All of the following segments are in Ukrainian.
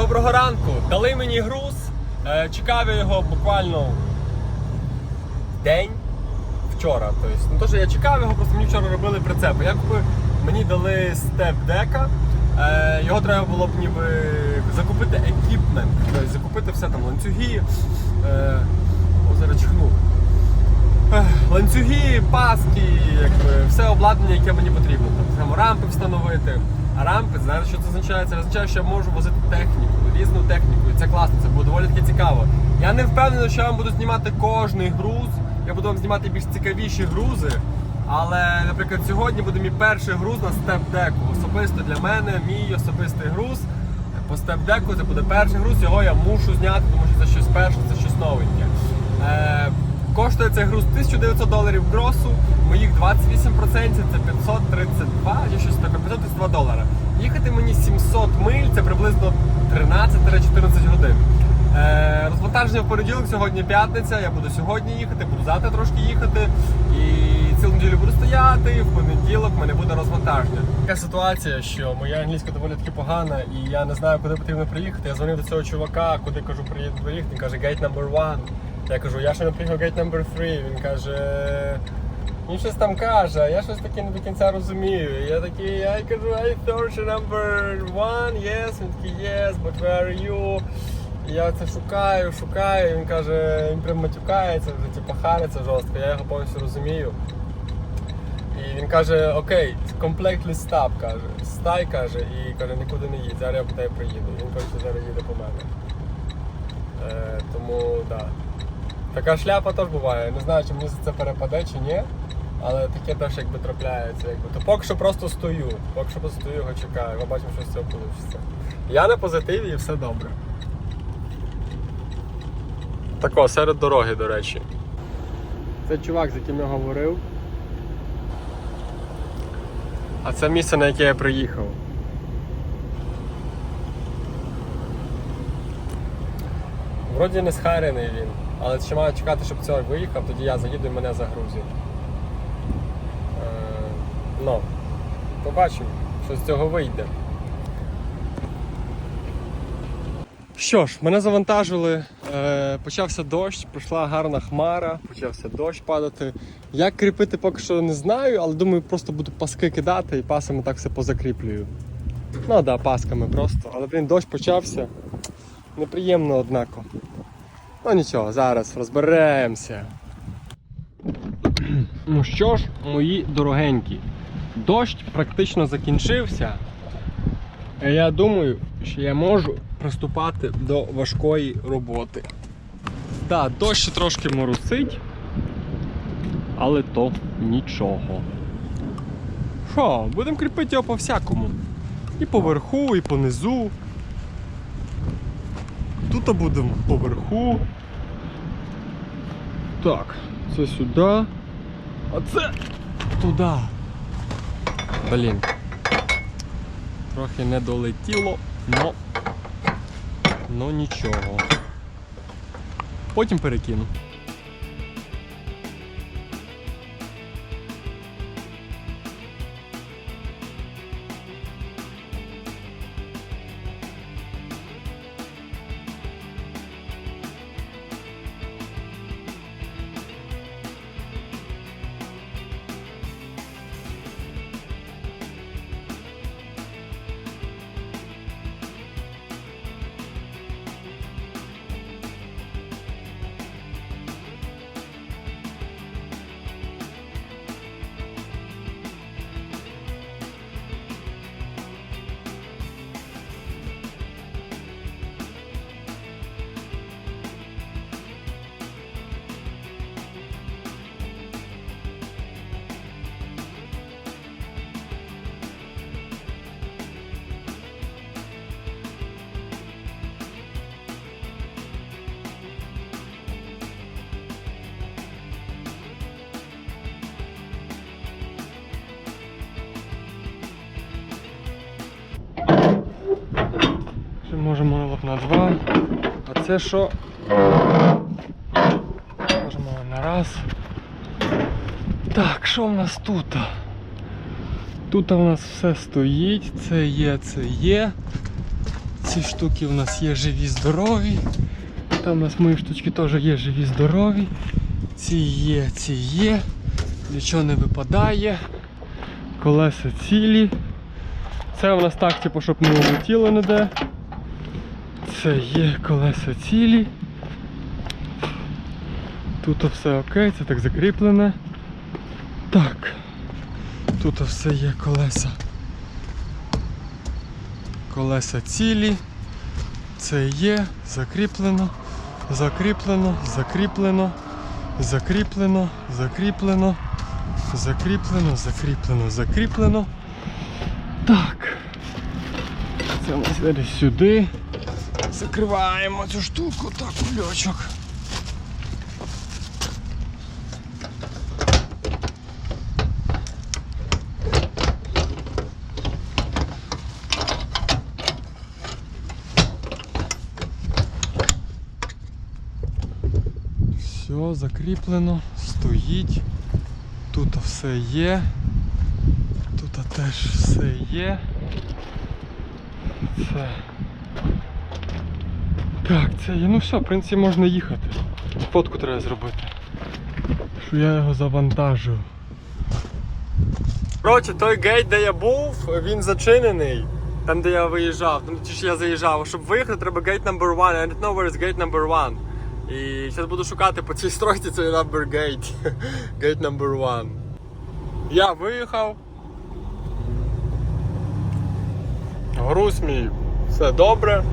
доброго ранку. Дали мені груз. Е, Чекав я його буквально день вчора. Тобто, не то, що я чекав його, просто мені вчора робили прицепи. Я купив, мені дали степ дека. Е, Його треба було б ніби закупити екіпмент, тобто закупити все там ланцюги. Е, О, зараз чихнув. Ланцюги, паски, якби все обладнання, яке мені потрібно. Там рампи встановити. Рампи, знаєте, що це означає? Це означає, що я можу возити техніку, різну техніку. І це класно, це буде доволі таки цікаво. Я не впевнений, що я вам буду знімати кожний груз. Я буду вам знімати більш цікавіші грузи. Але, наприклад, сьогодні буде мій перший груз на степ-деку. Особисто для мене, мій особистий груз. По степ-деку це буде перший груз, його я мушу зняти, тому що це щось перше, це щось новеньке. Коштує цей груз 1900 доларів гросу, моїх 28% це 532 чи щось таке, 532 долара. Їхати мені 700 миль, це приблизно 13-14 годин. Е, розвантаження в понеділок, сьогодні п'ятниця, я буду сьогодні їхати, буду завтра трошки їхати. І цілу неділю буду стояти, в понеділок в мене буде розвантаження. Така ситуація, що моя англійська доволі таки погана, і я не знаю, куди потрібно приїхати. Я дзвонив до цього чувака, куди кажу, приїду приїхати. Він каже, gate number one. Я кажу, я ще не приїхав gate number three. Він каже. Він щось там каже, а я щось таке не до кінця розумію. Я такий, я кажу, I you number one, yes. Він такий, yes, but where are you? І я це шукаю, шукаю, він каже, він прям матюкається, вже типу хариться жорстко, я його повністю розумію. І він каже, окей, completely stop, каже. Стай, каже, і каже, нікуди не їдь, зараз я по тебе приїду. Він каже, зараз їде по мене. Е, тому так. Да. Така шляпа теж буває. Не знаю, чи мені за це перепаде чи ні. Але таке теж якби трапляється. Якби. То поки що просто стою. Поки що просто стою, його чекаю. Побачимо, що з цього вийде. Я на позитиві і все добре. Тако, серед дороги, до речі. Це чувак, з яким я говорив. А це місце, на яке я приїхав. Вроді не схарений він, але ще маю чекати, щоб цього виїхав, тоді я заїду і мене загрузять. Е, ну, побачимо, що з цього вийде. Що ж, мене завантажили, е, почався дощ, прийшла гарна хмара, почався дощ падати. Як кріпити поки що не знаю, але думаю, просто буду паски кидати і пасами так все позакріплюю. Ну так, да, пасками просто. Але блін, дощ почався. Неприємно, однако. Ну нічого, зараз розберемося. Ну що ж, мої дорогенькі, дощ практично закінчився. Я думаю, що я можу приступати до важкої роботи. Так, дощ трошки моросить, але то нічого. Що, будемо кріпити його по всякому. І поверху, і понизу. Тут будемо поверху. Так, це сюди. А це туди. Блін. Трохи не долетіло, но, но нічого. Потім перекину. На два. А це що? Можемо на раз. Так, що в нас тут? Тут у нас все стоїть, це є, це є. Ці штуки у нас є живі, здорові. Там у нас мої штучки теж є живі, здорові. Ці є, ці є. Нічого не випадає. Колеса цілі. Це у нас так, типу, щоб не улетіло ніде. Це є колеса цілі. Тут все окей, це так закріплене. Так. Тут все є колеса. Колеса цілі. Це є, закріплено, закріплено, закріплено, закріплено, закріплено, закріплено, закріплено, закріплено. Так. Це ми зараз сюди. Закриваємо цю штуку, так, кульочок. Все, закріплено, стоїть. Тут все є. Тут теж все є. Це. Так, це є. Ну все, в принципі, можна їхати. Фотку треба зробити. Що я його завантажив. Коротше, той гейт, де я був, він зачинений. Там, де я виїжджав, там ті, що я заїжджав. Щоб виїхати, треба gate number one. I don't know where is gate number one. І зараз буду шукати по цій стройці цей number gate. Gate number one. Я виїхав. Груз мій. Все добре.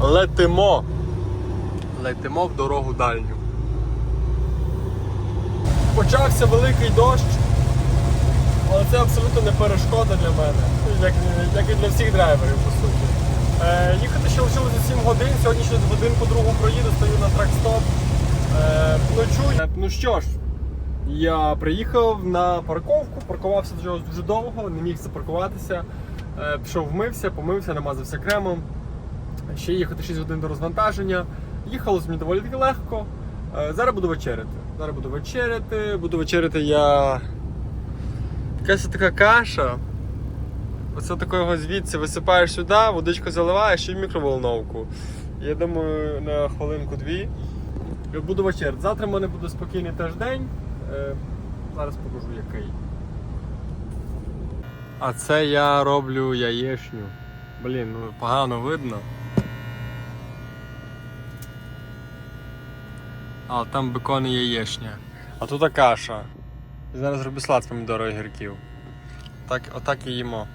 Летимо. Летимо в дорогу дальню. Почався великий дощ. Але це абсолютно не перешкода для мене, як, як і для всіх драйверів, по суті. Е, їхати ще лишилося 7 годин, сьогодні ще годинку другу проїду, стою на трак-стоп. Е. Е, Ну що ж, я приїхав на парковку, паркувався дуже довго, не міг запаркуватися. Е, пішов вмився, помився, намазався кремом. Ще їхати 6 годин до розвантаження. Їхалось мені доволі таки легко. Е, зараз буду вечеряти. Зараз буду вечеряти. Буду вечеряти я Якась така каша. Оце такого звідси висипаєш сюди, водичку заливаєш і в мікроволновку. Я думаю, на хвилинку-дві. Буду вечеряти. Завтра в мене буде спокійний теж день. Е, Зараз покажу який. А це я роблю яєшню. Блін, ну погано видно. А там бекон і яєшня. А тут каша. І Зараз роблю салат з помідору і гірків. Так, отак і їмо.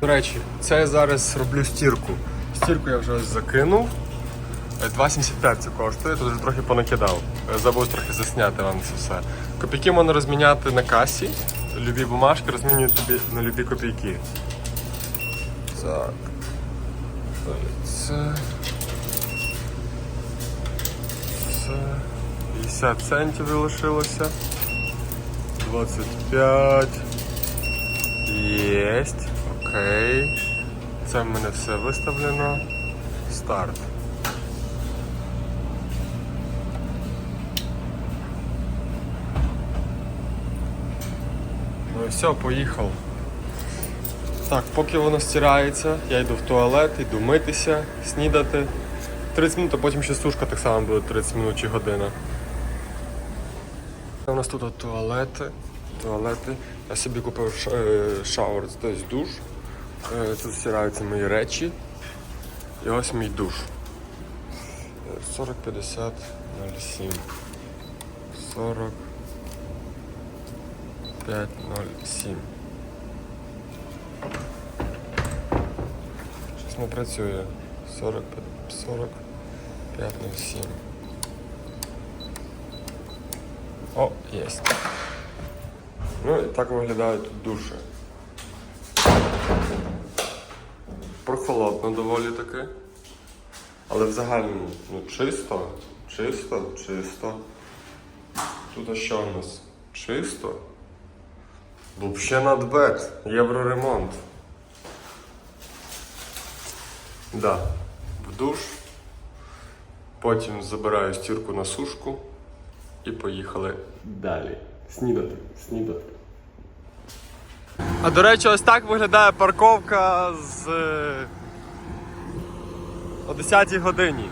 До речі, це я зараз роблю стірку. Стірку я вже ось закинув. Е, 2,75 це коштує, тут вже трохи понакидав. Е, Забув трохи засняти вам це все. Копійки можна розміняти на касі. Любі бумажки розмінюють тобі на любі копійки. Так. Це. Це. 50 центів залишилося. 25. Єсть. Окей. Це в мене все виставлено. Старт. Ну і все, поїхав. Так, поки воно стирається, я йду в туалет, йду митися, снідати. 30 минут, а потім ще сушка так само буде 30 минут чи година. У нас тут туалети. туалети. Я собі купив е, шауер, тобто душ. Е, Тут стираються мої речі. І ось мій душ. Е, 40 50 07. 40 5 07. Щось не працює. 40 40 5 07. О, єсть. Ну і так виглядають тут душі. Прохолодно доволі таки. Але в загальному ну, чисто, чисто, чисто. Тут що у нас? Чисто. Взагалі надбет. Євроремонт. Да. В душ. Потім забираю стірку на сушку і поїхали далі. Снідати, снідати. А до речі, ось так виглядає парковка з е, о 10 годині.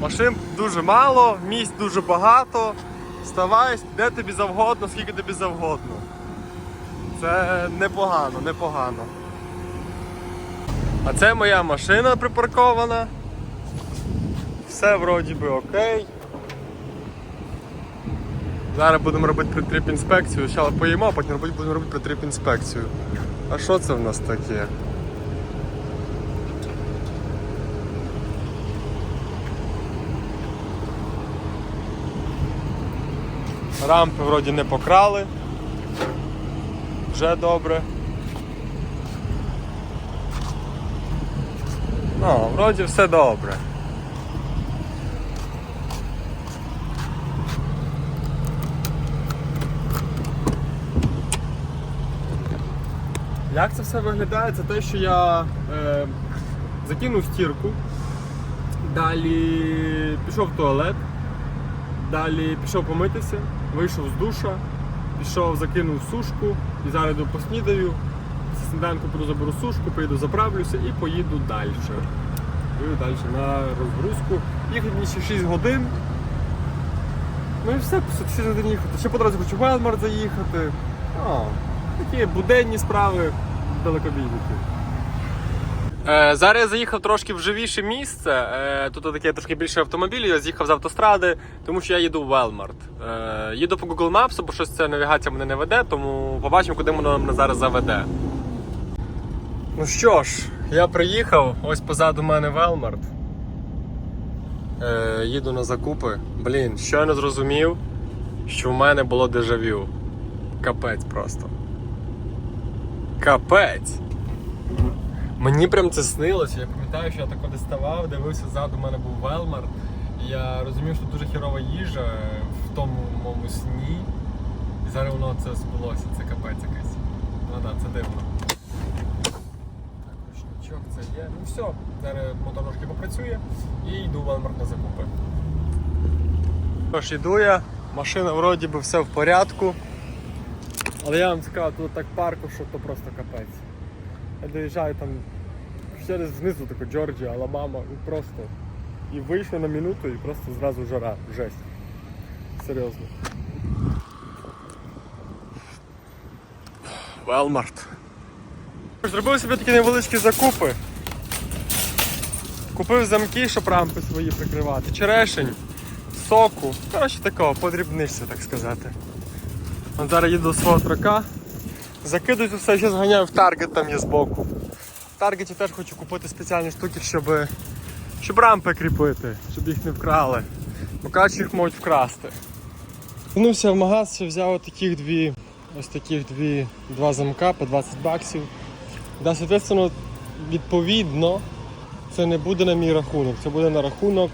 Машин дуже мало, місць дуже багато. Вставай, де тобі завгодно, скільки тобі завгодно. Це непогано, непогано. А це моя машина припаркована. Все вроді би окей. Зараз будемо робити притрип інспекцію. Спочатку поїмо, потім робити- будемо робити притрип інспекцію. А що це в нас таке? Рампи вроді не покрали. Вже добре. Ну, вроді все добре. Як це все виглядає? Це те, що я е, закинув стірку, далі пішов в туалет, далі пішов помитися, вийшов з душа, пішов, закинув сушку і зараз йду поснідаю. Після сніданку піду заберу сушку, поїду заправлюся і поїду далі. Поїду далі на розгрузку. Їхати ще 6 годин. Ну і все, 6 годин їхати. Ще по дорозі хочу в Велмар заїхати. О, такі буденні справи далекобійники. Е, зараз я заїхав трошки в живіше місце. Е, тут таке трошки більше автомобілів. Я з'їхав з автостради, тому що я їду в Велмарт. Е, їду по Google Maps, бо щось ця навігація мене не веде, тому побачимо, куди воно мене зараз заведе. Ну що ж, я приїхав, ось позаду мене Велмарт. Е, їду на закупи. Блін, щойно зрозумів, що в мене було дежавю. Капець просто. Капець. Мені прям це снилося. Я пам'ятаю, що я тако доставав, дивився ззаду, у мене був Велмар. Я розумів, що дуже хірова їжа в тому моєму сні. І зараз воно це збулося, це капець якийсь. Ну так, це дивно. Так, ручничок це є. Ну все, зараз мотор трошки попрацює і йду Велмар на закупи. Тож йду я, машина вроді би все в порядку. Але я вам скажу, тут так парку, що то просто капець. Я доїжджаю там через знизу таку Джорджія, Алабама, і просто. І вийшов на минуту і просто зразу жара, жесть. Серйозно. Велмарт. Зробив собі такі невеличкі закупи. Купив замки, щоб рампи свої прикривати, черешень, соку. Коротше такого, подрібнишся, так сказати. Зараз їду до свого трока. Закидую все, ще зганяю в Таргет, там є збоку. В Таргеті теж хочу купити спеціальні штуки, щоб, щоб рампи кріпити, щоб їх не вкрали. Бо кажуть, їх можуть вкрасти. Вернувся в магаз, взяв таких дві, ось таких дві, два замка по 20 баксів. Да, соответственно, відповідно, це не буде на мій рахунок, це буде на рахунок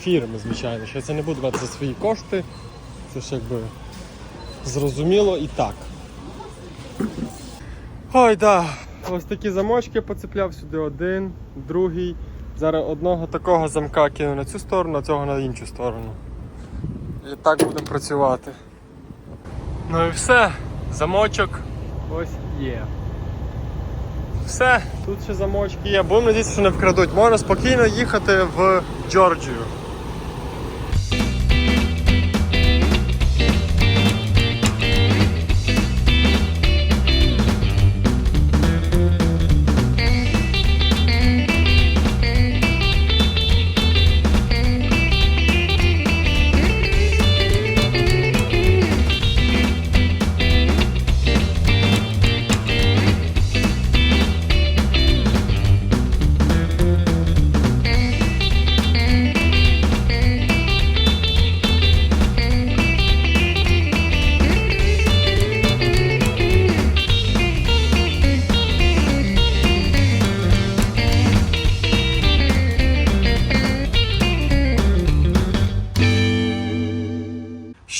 фірми, звичайно. Що це не брати за свої кошти. Це ж якби зрозуміло і так. Ой, да. Ось такі замочки поцепляв сюди один, другий. Зараз одного такого замка кину на цю сторону, а цього на іншу сторону. І так будемо працювати. Ну і все, замочок ось є. Все, тут ще замочки є. Будемо надіятися, що не вкрадуть. Можна спокійно їхати в Джорджію.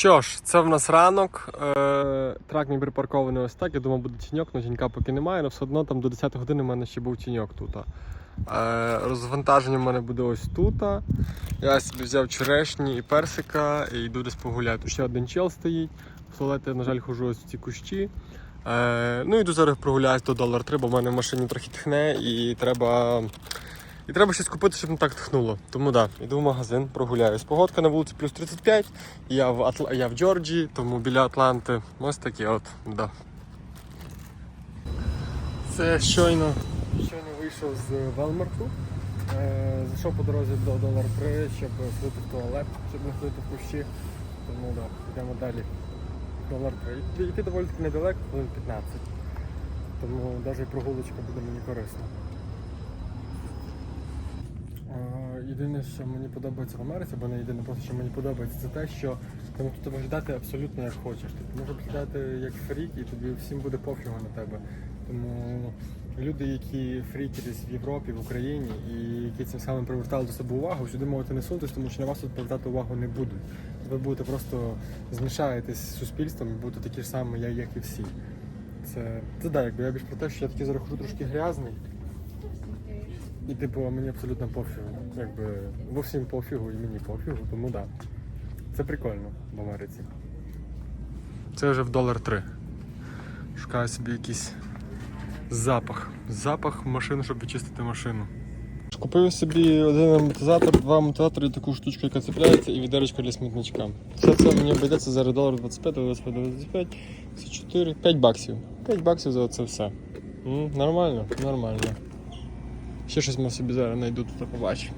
Що ж, це в нас ранок. Е, трак мій припаркований ось так. Я думав, буде тіньок, але тінька поки немає, але все одно там до 10 години в мене ще був тіньок тут. Е, розвантаження в мене буде ось тут. Я собі взяв черешні і персика і йду десь погуляти. Ще один чел стоїть. В туалет я, на жаль, хожу ось в ці кущі. Е, ну йду зараз прогуляюсь до долар 3, бо в мене в машині трохи тхне і треба. І треба щось купити, щоб не так тхнуло. Тому так, да, йду в магазин, прогуляюсь. Погодка на вулиці плюс 35. Я в Атла... я в Джорджії, тому біля Атланти. Ось таке от, да. Це щойно, щойно вийшов з Велмарту. Е, зайшов по дорозі до долар 3, щоб сходити в туалет, щоб не ходити в кущі. Тому да, йдемо далі. Долар 3. Йти доволі таки недалеко, хвилин 15. Тому навіть прогулочка буде мені корисна. Єдине, що мені подобається в Америці, або не єдине, просто що мені подобається, це те, що можеш тут виглядати абсолютно як хочеш. Ти можеш виглядати як фрік, і тобі всім буде пофігу на тебе. Тому люди, які фріки десь в Європі, в Україні, і які цим самим привертали до себе увагу, сюди можете не сунутися, тому що на вас тут привертати увагу не будуть. Ви будете просто змішаєтесь з суспільством і будете такі ж самі, як- і всі. Це, це да, якби я більш про те, що я такий зараз трошки грязний. І типу мені абсолютно пофігу. Якби во всім пофігу і мені пофігу, тому да. Це прикольно в Америці. Це вже в долар три. Шукаю собі якийсь запах. Запах машини, щоб відчистити машину. Купив собі один амортизатор, два амортизатори і таку штучку, яка цепляється, і відерочка для смітничка. Все це мені обійдеться зараз долар 25, 25, 25, це 4, 5 баксів. 5 баксів за це все. М, нормально, нормально. Ще щось ми собі зараз знайду тут побачу.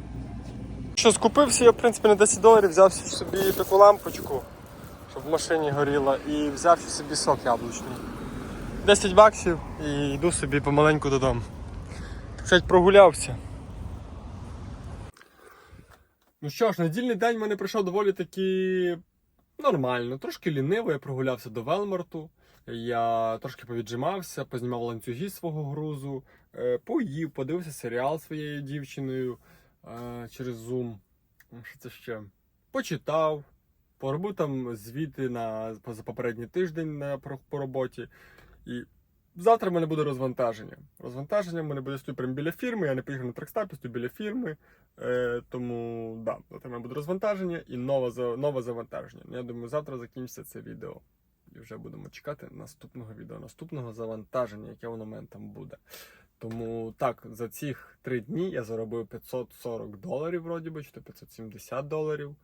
Що, скупився я, в принципі, на 10 доларів, взяв собі таку лампочку, щоб в машині горіла, і взяв собі сок яблучний. 10 баксів і йду собі помаленьку додому. Так сказати, прогулявся. Ну що ж, недільний день в мене пройшов доволі таки нормально. Трошки ліниво, я прогулявся до Велмарту. Я трошки повіджимався, познімав ланцюги свого грузу, поїв, подивився серіал своєю дівчиною е, через Zoom. Що це ще? Почитав, поробив там звіти на за попередній тиждень на, про- по роботі. І завтра в мене буде розвантаження. Розвантаження в мене буде стою прямо біля фірми. Я не поїхав на тракстап, стою біля фірми. Е, тому да, завтра в мене буде розвантаження і нове, нове завантаження. Ну, Я думаю, завтра закінчиться це відео. І вже будемо чекати наступного відео, наступного завантаження, яке воно в мене там буде. Тому так, за цих три дні я заробив 540 доларів, вроді би, чи то 570 доларів.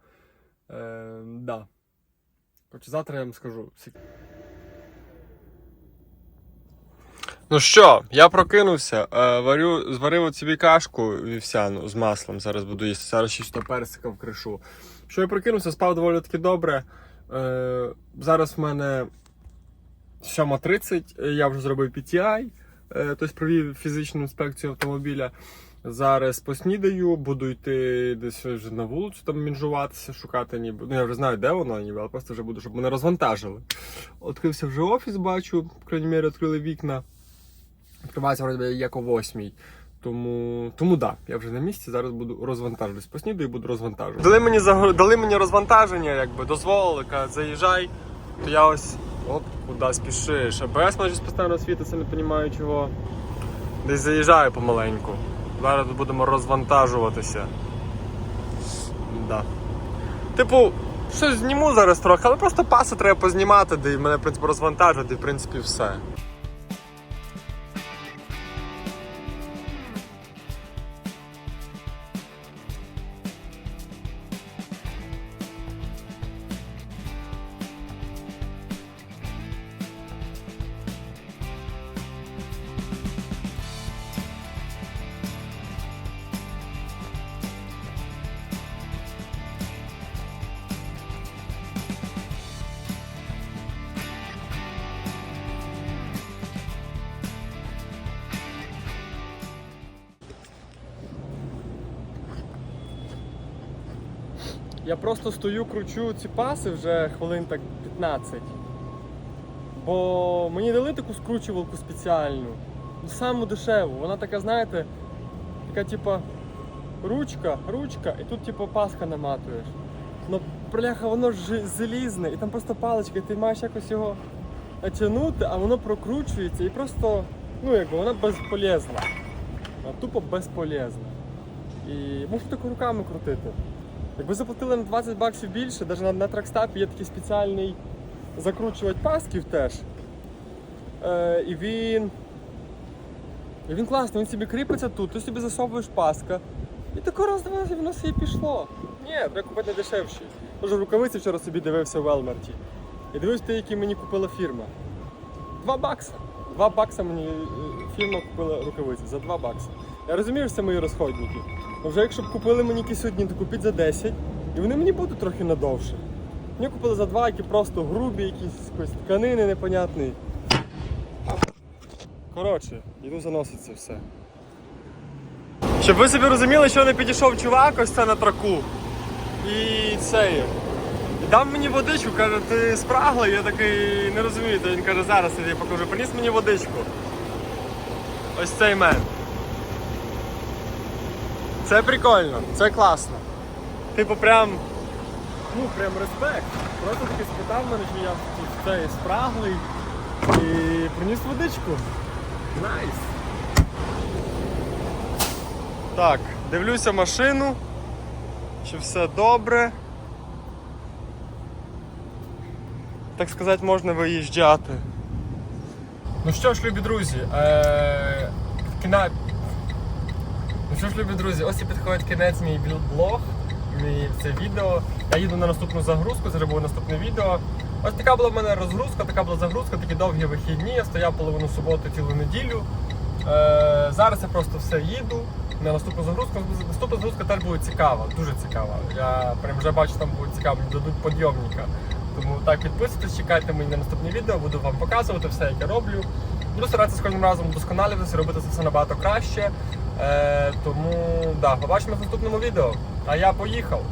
Е, да. Коротше, завтра я вам скажу. Ну що, я прокинувся, е, варю, зварив собі кашку вівсяну з маслом. Зараз буду їсти. Зараз чисто персика в кришу. Що я прокинувся, спав доволі таки добре. Е, зараз в мене 7.30, я вже зробив PTI, тобто провів фізичну інспекцію автомобіля. Зараз поснідаю, буду йти десь вже на вулицю там мінжуватися, шукати ніби. Ну я вже знаю, де воно ніби, але просто вже буду, щоб мене розвантажили. Відкрився вже офіс, бачу, в крайній мірі відкрили вікна. Відкривається вроді як о восьмій. Тому, тому да, я вже на місці, зараз буду розвантажуватись. Поснідаю і буду розвантажувати. Дали мені дали мені розвантаження, якби дозволили, кажуть, заїжджай. То я ось оп, куди спішиш. АБС майже постійно світиться, не розумію чого. Десь заїжджаю помаленьку. Зараз будемо розвантажуватися. Да. Типу, щось зніму зараз трохи, але просто паси треба познімати, де мене, в принципі, розвантажувати, і в принципі все. Я просто стою, кручу ці паси вже хвилин так 15. Бо мені дали таку скручувалку спеціальну. Ну, саму дешеву. Вона така, знаєте, така типа ручка, ручка, і тут типу паска наматуєш. Ну, бляха, воно ж залізне, і там просто паличка, і ти маєш якось його натягнути, а воно прокручується і просто, ну якби вона безполезна. Вона тупо безполезна. І можу так руками крутити. Якби заплатили на 20 баксів більше, навіть на, на тракстапі є такий спеціальний закручувач пасків теж. Е, і він. І він класний, він собі кріпиться тут, ти собі засовуєш паска. І тако раз два і воно собі пішло. Ні, треба купити дешевші. Тож рукавиці вчора собі дивився в Елмерті. І дивився, те, які мені купила фірма. Два бакса. Два бакса мені е, фірма купила рукавиці за два бакса. Я розумію, що це мої розходники. Але вже якщо б купили мені якісь сьогодні, то купіть за 10, і вони мені будуть трохи надовше. Мені купили за два, які просто грубі, якісь з тканини непонятної. Коротше, йду заносити це все. Щоб ви собі розуміли, що не підійшов чувак ось це на траку. І це. є. І дав мені водичку, каже, ти спрагла? Я такий не розумію. То він каже, зараз я покажу. Приніс мені водичку. Ось цей мен. Це прикольно, це класно. Типу прям. Ну, прям респект. Просто таки спитав мене, що я тут цей спраглий і приніс водичку. Найс. Так, дивлюся машину, чи все добре. Так сказати, можна виїжджати. Ну що ж, любі друзі, е... кіна... Що ж, любі друзі, ось і підходить кінець мій блог, мій це відео. Я їду на наступну загрузку, вже наступне відео. Ось така була в мене розгрузка, така була загрузка, такі довгі вихідні. Я стояв половину суботи, цілу неділю. Е, зараз я просто все їду на наступну загрузку. Наступна загрузка теж буде цікава, дуже цікава. Я прям вже бачу, там буде цікаво, дадуть підйомника. Тому так підписуйтесь, чекайте мені на наступні відео, буду вам показувати все, як я роблю. Буду старатися з кожним разом вдосконалюватися, робити це все набагато краще. Е, тому да, побачимо в наступному відео. А я поїхав.